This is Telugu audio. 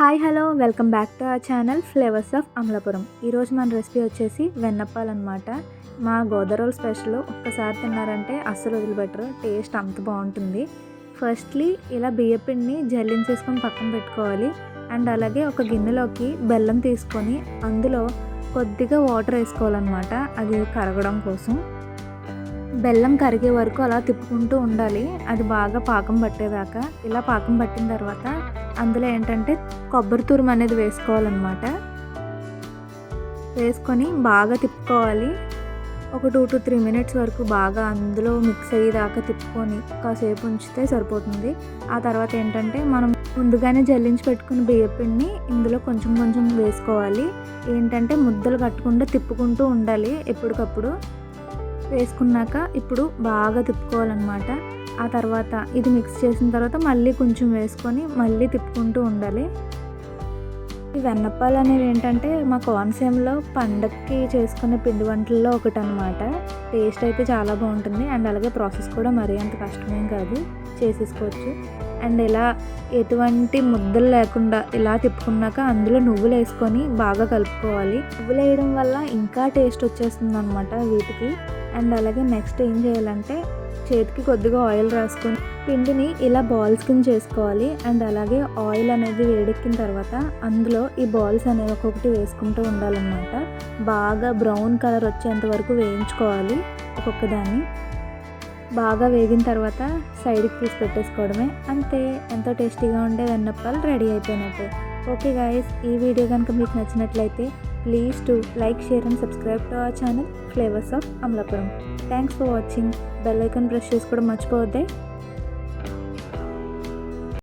Hi hello welcome back to our channel flavours of Amalapuram. ఈరోజు మన రెసిపీ వచ్చేసి వెన్నప్పాలన్నమాట మా గోదావరి స్పెషల్ ఒక్కసారి తిన్నారంటే అస్సలు వదిలిపెట్టరు టేస్ట్ అంత బాగుంటుంది. ఫస్ట్లీ ఇలా బియ్యపిండిని జల్లించేసుకొని పక్కన పెట్టుకోవాలి. అండ్ అలాగే ఒక గిన్నెలోకి బెల్లం తీసుకొని అందులో కొద్దిగా వాటర్ వేసుకోవాలన్నమాట. అది కరగడం కోసం. బెల్లం కరిగే వరకు అలా తిప్పుకుంటూ ఉండాలి. అది బాగా పాకం పట్టేదాకా. ఇలా పాకం పట్టిన తర్వాత అందులో ఏంటంటే కొబ్బరి తురుము అనేది వేసుకోవాలన్నమాట. వేసుకొని బాగా తిప్పుకోవాలి. ఒక టూ టు త్రీ మినిట్స్ వరకు బాగా అందులో మిక్స్ అయ్యేదాకా తిప్పుకొని కాసేపు ఉంచితే సరిపోతుంది. ఆ తర్వాత ఏంటంటే మనం ముందుగానే జల్లించి పెట్టుకున్న బియ్యపిండిని ఇందులో కొంచెం కొంచెం వేసుకోవాలి. ఏంటంటే ముద్దలు కట్టకుండా తిప్పుకుంటూ ఉండాలి ఎప్పటికప్పుడు. వేసుకున్నాక ఇప్పుడు బాగా తిప్పుకోవాలన్నమాట. ఆ తర్వాత ఇది మిక్స్ చేసిన తర్వాత మళ్ళీ కొంచెం వేసుకొని మళ్ళీ తిప్పుకుంటూ ఉండాలి. ఈ వెన్నప్పాలు అనేవి ఏంటంటే మా కోనసీమలో పండక్కి చేసుకునే పిండి వంటల్లో ఒకటి అనమాట టేస్ట్ అయితే చాలా బాగుంటుంది. అండ్ అలాగే ప్రాసెస్ కూడా మరీ అంత కష్టమేం కాదు. చేసేసుకోవచ్చు. అండ్ ఇలా ఎటువంటి ముద్దలు లేకుండా ఇలా తిప్పుకున్నాక అందులో నువ్వులు వేసుకొని బాగా కలుపుకోవాలి. నువ్వులు వేయడం వల్ల ఇంకా టేస్ట్ వచ్చేస్తుంది అనమాట వీటికి. అండ్ అలాగే నెక్స్ట్ ఏం చేయాలంటే చేతికి కొద్దిగా ఆయిల్ రాసుకొని పిండిని ఇలా బాల్స్ కింద చేసుకోవాలి. అండ్ అలాగే ఆయిల్ అనేది వేడెక్కిన తర్వాత అందులో ఈ బాల్స్ అనేవి ఒక్కొక్కటి వేసుకుంటూ ఉండాలన్నమాట. బాగా బ్రౌన్ కలర్ వచ్చేంత వరకు వేయించుకోవాలి ఒక్కొక్క దాన్ని బాగా వేగిన తర్వాత సైడ్కి తీసి పెట్టేసుకోవడమే. అంతే ఎంతో టేస్టీగా ఉండే వెన్నప్పాలు రెడీ అయిపోయినట్టు. ఓకే గాయస్ ఈ వీడియో కనుక మీకు నచ్చినట్లయితే please to like share and subscribe to our channel flavours of Amalapuram thanks for watching bell icon press కూడా మర్చిపోవద్దే.